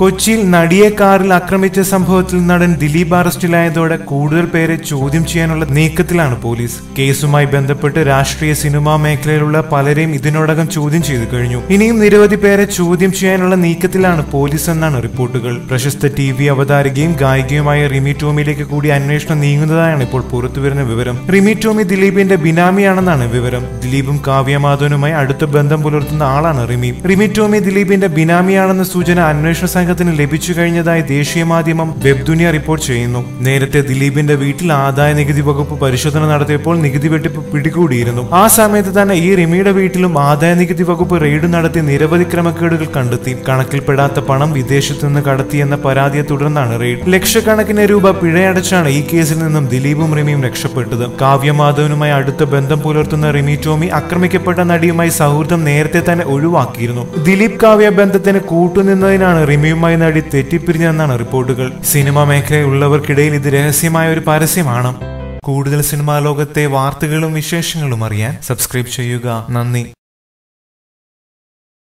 കൊച്ചിയിൽ നടിയെ കാറിൽ ആക്രമിച്ച സംഭവത്തിൽ നടൻ ദിലീപ് അറസ്റ്റിലായതോടെ കൂടുതൽ പേരെ ചോദ്യം ചെയ്യാനുള്ള നീക്കത്തിലാണ് പോലീസ്. കേസുമായി ബന്ധപ്പെട്ട് രാഷ്ട്രീയ സിനിമാ മേഖലയിലുള്ള പലരെയും ഇതിനോടകം ചോദ്യം ചെയ്തു കഴിഞ്ഞു. ഇനിയും നിരവധി പേരെ ചോദ്യം ചെയ്യാനുള്ള നീക്കത്തിലാണ് പോലീസ് എന്നാണ് റിപ്പോർട്ടുകൾ. പ്രശസ്ത ടി വി അവതാരകയും ഗായികയുമായ റിമി ടോമിയിലേക്ക് കൂടി അന്വേഷണം നീങ്ങുന്നതായാണ് ഇപ്പോൾ പുറത്തുവരുന്ന വിവരം. റിമി ടോമി ദിലീപിന്റെ ബിനാമിയാണെന്നാണ് വിവരം. ദിലീപും കാവ്യമാധവനുമായി അടുത്ത ബന്ധം പുലർത്തുന്ന ആളാണ് റിമി. റിമി ടോമി ദിലീപിന്റെ ബിനാമിയാണെന്ന സൂചന അന്വേഷണ സംഘത്തിന് ലഭിച്ചു കഴിഞ്ഞതായി ദേശീയ മാധ്യമം വെബ്ദുനിയ റിപ്പോർട്ട് ചെയ്യുന്നു. നേരത്തെ ദിലീപിന്റെ വീട്ടിൽ ആദായ നികുതി വകുപ്പ് പരിശോധന നടത്തിയപ്പോൾ നികുതി വെട്ടിപ്പ് പിടികൂടിയിരുന്നു. ആ സമയത്ത് തന്നെ ഈ റിമിയുടെ വീട്ടിലും ആദായ നികുതി വകുപ്പ് റെയ്ഡ് നടത്തി നിരവധി ക്രമക്കേടുകൾ കണ്ടെത്തി. കണക്കിൽപ്പെടാത്ത പണം വിദേശത്തു നിന്ന് കടത്തിയെന്ന പരാതിയെ തുടർന്നാണ് റെയ്ഡ്. ലക്ഷക്കണക്കിന് രൂപ പിഴയടച്ചാണ് ഈ കേസിൽ നിന്നും ദിലീപും റിമിയും രക്ഷപ്പെട്ടത്. കാവ്യമാധവനുമായി അടുത്ത ബന്ധം പുലർത്തുന്ന റിമി ടോമി ആക്രമിക്കപ്പെട്ട നടിയുമായി സൗഹൃദം നേരത്തെ തന്നെ ഒഴിവാക്കിയിരുന്നു. ദിലീപ് കാവ്യ ബന്ധത്തിന് കൂട്ടുനിന്നതിനാണ് റിമിയുമായി നടി തെറ്റിപ്പിരിഞ്ഞതെന്നാണ് റിപ്പോർട്ടുകൾ. സിനിമാ മേഖലയിലുള്ളവർക്കിടയിൽ ഇത് രഹസ്യമായ ഒരു പരസ്യമാണ്. കൂടുതൽ സിനിമാ ലോകത്തെ വാർത്തകളും വിശേഷങ്ങളും അറിയാൻ സബ്സ്ക്രൈബ് ചെയ്യുക. നന്ദി.